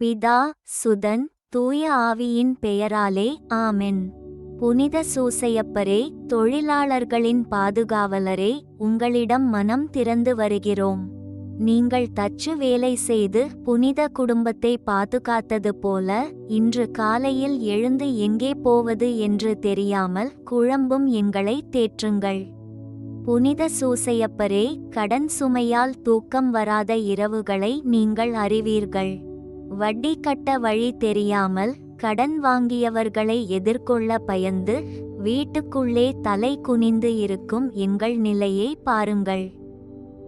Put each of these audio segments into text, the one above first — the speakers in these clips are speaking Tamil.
பிதா சுதன் தூய ஆவியின் பெயராலே ஆமென். புனித சூசையப்பரே தொழிலாளர்களின் பாதுகாவலரே உங்களிடம் மனம் திறந்து வருகிறோம். நீங்கள் தச்சு வேலை செய்து புனித குடும்பத்தை பாதுகாத்தது போல இன்று காலையில் எழுந்து எங்கே போவது என்று தெரியாமல் குழம்பும் எங்களை தேற்றுங்கள். புனித சூசையப்பரே கடன் சுமையால் தூக்கம் வராத இரவுகளை நீங்கள் அறிவீர்கள். வட்டி கட்ட வழி தெரியாமல் கடன் வாங்கியவர்களை எதிர்கொள்ள பயந்து வீட்டுக்குள்ளே தலை குனிந்து இருக்கும் எங்கள் நிலையை பாருங்கள்.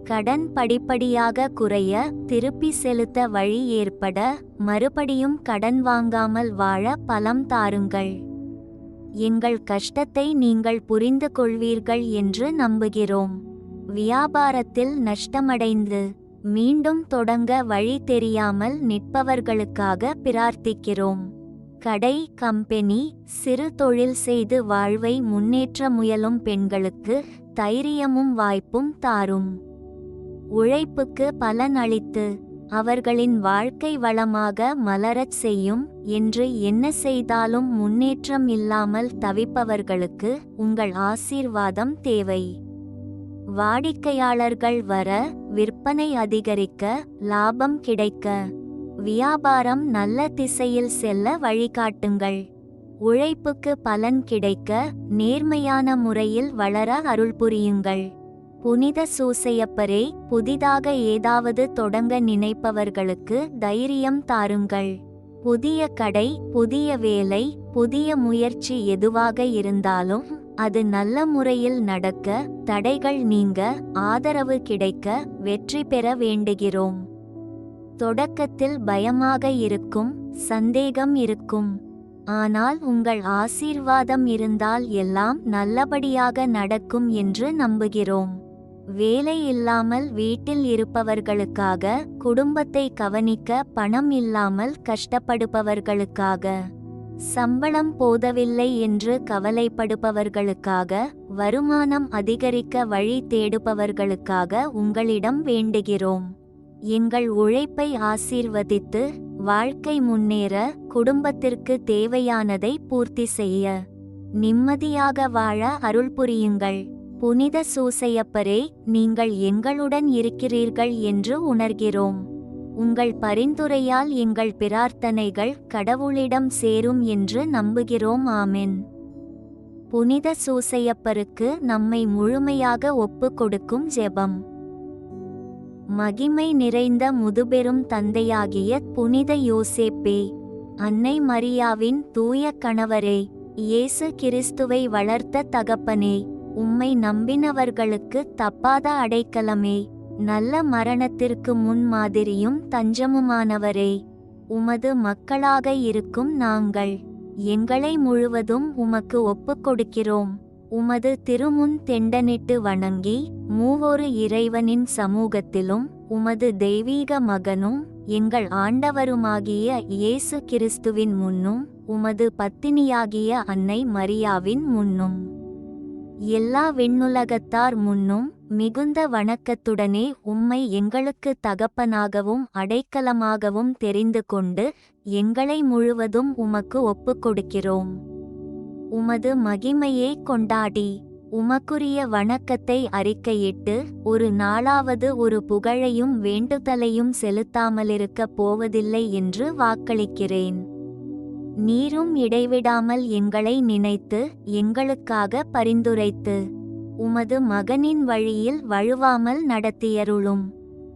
கடன் படிப்படியாக குறைய திருப்பி செலுத்த வழி ஏற்பட மறுபடியும் கடன் வாங்காமல் வாழ பலம் தாருங்கள். எங்கள் கஷ்டத்தை நீங்கள் புரிந்து கொள்வீர்கள் என்று நம்புகிறோம். வியாபாரத்தில் நஷ்டமடைந்து மீண்டும் தொடங்க வழி தெரியாமல் நிற்பவர்களுக்காக பிரார்த்திக்கிறோம். கடை கம்பெனி சிறு தொழில் செய்து வாழ்வை முன்னேற்ற முயலும் பெண்களுக்கு தைரியமும் வாய்ப்பும் தாரும். உழைப்புக்கு பலன் அளித்து அவர்களின் வாழ்க்கை வளமாக மலரச் செய்யும் என்று என்ன செய்தாலும் முன்னேற்றம் இல்லாமல் தவிப்பவர்களுக்கு உங்கள் ஆசீர்வாதம் தேவை. வாடிக்கையாளர்கள் வர விற்பனை அதிகரிக்க லாபம் கிடைக்க. வியாபாரம் நல்ல திசையில் செல்ல வழிகாட்டுங்கள். உழைப்புக்கு பலன் கிடைக்க நேர்மையான முறையில் வளர அருள் புரியுங்கள். புனித சூசையப்பரே புதிதாக ஏதாவது தொடங்க நினைப்பவர்களுக்கு தைரியம் தாருங்கள். புதிய கடை புதிய வேலை புதிய முயற்சி எதுவாக இருந்தாலும் அது நல்ல முறையில் நடக்க தடைகள் நீங்க ஆதரவு கிடைக்க வெற்றி பெற வேண்டுகிறோம். தொடக்கத்தில் பயமாக இருக்கும் சந்தேகம் இருக்கும். ஆனால் உங்கள் ஆசீர்வாதம் இருந்தால் எல்லாம் நல்லபடியாக நடக்கும் என்று நம்புகிறோம். வேலை இல்லாமல் வீட்டில் இருப்பவர்களுக்காக குடும்பத்தை கவனிக்க பணம் இல்லாமல் கஷ்டப்படுபவர்களுக்காக. சம்பளம் போதவில்லை என்று கவலைப்படுபவர்களுக்காக வருமானம் அதிகரிக்க வழி தேடுபவர்களுக்காக உங்களிடம் வேண்டுகிறோம். எங்கள் உழைப்பை ஆசீர்வதித்து வாழ்க்கை முன்னேற குடும்பத்திற்கு தேவையானதை பூர்த்தி செய்ய. நிம்மதியாக வாழ அருள் புரியுங்கள். புனித சூசையப்பரே நீங்கள் எங்களுடன் இருக்கிறீர்கள் என்று உணர்கிறோம். உங்கள் பரிந்துரையால் எங்கள் பிரார்த்தனைகள் கடவுளிடம் சேரும் என்று நம்புகிறோம். ஆமென். புனித சூசையப்பருக்கு நம்மை முழுமையாக ஒப்பு கொடுக்கும் ஜெபம். மகிமை நிறைந்த முதுபெரும் தந்தையாகிய புனித யோசேப்பே அன்னை மரியாவின் தூய கணவரே இயேசு கிறிஸ்துவை வளர்த்த தகப்பனே உம்மை நம்பினவர்களுக்கு தப்பாத அடைக்கலமே. நல்ல மரணத்திற்கு முன் மாதிரியும் தஞ்சமுமானவரே உமது மக்களாக இருக்கும் நாங்கள் எங்களை முழுவதும் உமக்கு ஒப்புக் கொடுக்கிறோம் உமது திருமுன் தெண்டனிட்டு வணங்கி மூவொரு இறைவனின் சமூகத்திலும் உமது தெய்வீக மகனும் எங்கள் ஆண்டவருமாகிய இயேசு கிறிஸ்துவின் முன்னும் உமது பத்தினியாகிய அன்னை மரியாவின் முன்னும். எல்லா விண்ணுலகத்தார் முன்னும் மிகுந்த வணக்கத்துடனே உம்மை எங்களுக்கு தகப்பனாகவும் அடைக்கலமாகவும் தெரிந்து கொண்டு எங்களை முழுவதும் உமக்கு ஒப்புக் கொடுக்கிறோம். உமது மகிமையை கொண்டாடி உமக்குரிய வணக்கத்தை அறிக்கையிட்டு ஒரு நாளாவது ஒரு புகழையும் வேண்டுதலையும் செலுத்தாமலிருக்கப் போவதில்லை என்று வாக்களிக்கிறேன். நீரும் இடைவிடாமல் எங்களை நினைத்து எங்களுக்காக பரிந்துரைத்து உமது மகனின் வழியில் வழுவாமல் நடத்தியருளும்.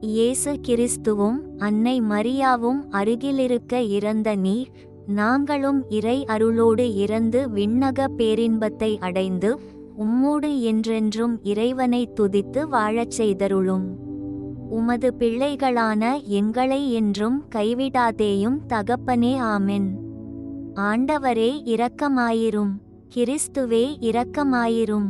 இயேசு கிறிஸ்துவும் அன்னை மரியாவும் அருகிலிருக்க இறந்த நீர் நாங்களும் இறை அருளோடு இறந்து விண்ணக பேரின்பத்தை அடைந்து உம்மோடு என்றென்றும் இறைவனை துதித்து வாழச் செய்தருளும். உமது பிள்ளைகளான எங்களை என்றும் கைவிடாதேயும் தகப்பனே ஆமென். ஆண்டவரே இரக்கமாயிரும். கிறிஸ்துவே இரக்கமாயிரும்.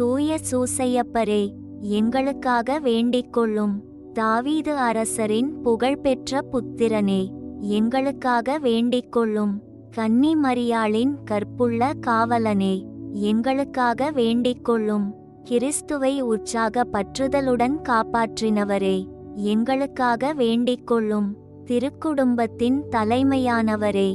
தூய சூசையப்பரே எங்களுக்காக வேண்டிக் கொள்ளும் தாவீது அரசரின் புகழ்பெற்ற புத்திரனே எங்களுக்காக வேண்டிக் கொள்ளும் கன்னி மரியாளின் கற்புள்ள காவலனே எங்களுக்காக வேண்டிக் கொள்ளும் கிறிஸ்துவை உற்சாக பற்றுதலுடன் காப்பாற்றினவரே எங்களுக்காக வேண்டிக் கொள்ளும் திருக்குடும்பத்தின் தலைமையானவரே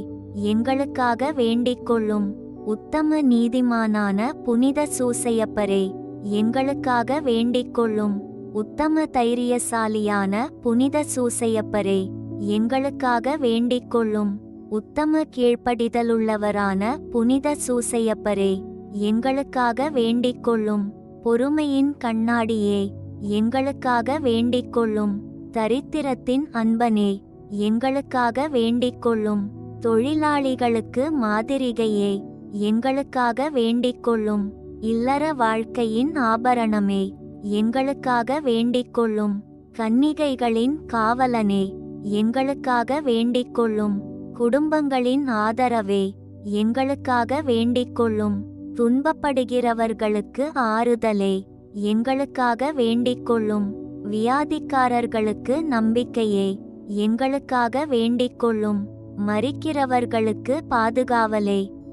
எங்களுக்காக வேண்டிக் கொள்ளும் உத்தம நீதிமானான புனித சூசையப்பரே எங்களுக்காக வேண்டிக்கொள்ளும் உத்தம தைரியசாலியான புனித சூசையப்பரே எங்களுக்காக வேண்டிக்கொள்ளும் உத்தம கீழ்ப்படிதலுள்ளவரான புனித சூசையப்பரே எங்களுக்காக வேண்டிக்கொள்ளும் பொறுமையின் கண்ணாடியே எங்களுக்காக வேண்டிக்கொள்ளும் தரித்திரத்தின் அன்பனே எங்களுக்காக வேண்டிக்கொள்ளும் தொழிலாளிகளுக்கு மாதிரிகையே. எங்களுக்காக வேண்டிக்கொள்ளும். இல்லற வாழ்க்கையின் ஆபரணமே. எங்களுக்காக வேண்டிக்கொள்ளும். கன்னிகைகளின் காவலனே. எங்களுக்காக வேண்டிக்கொள்ளும். குடும்பங்களின் ஆதரவே. எங்களுக்காக வேண்டிக்கொள்ளும். துன்பப்படுகிறவர்களுக்கு ஆறுதலே. எங்களுக்காக வேண்டிக்கொள்ளும். வியாதிக்காரர்களுக்கு நம்பிக்கையே. எங்களுக்காக வேண்டிக்கொள்ளும். மறிக்கிறவர்களுக்கு பாதுகாவலே.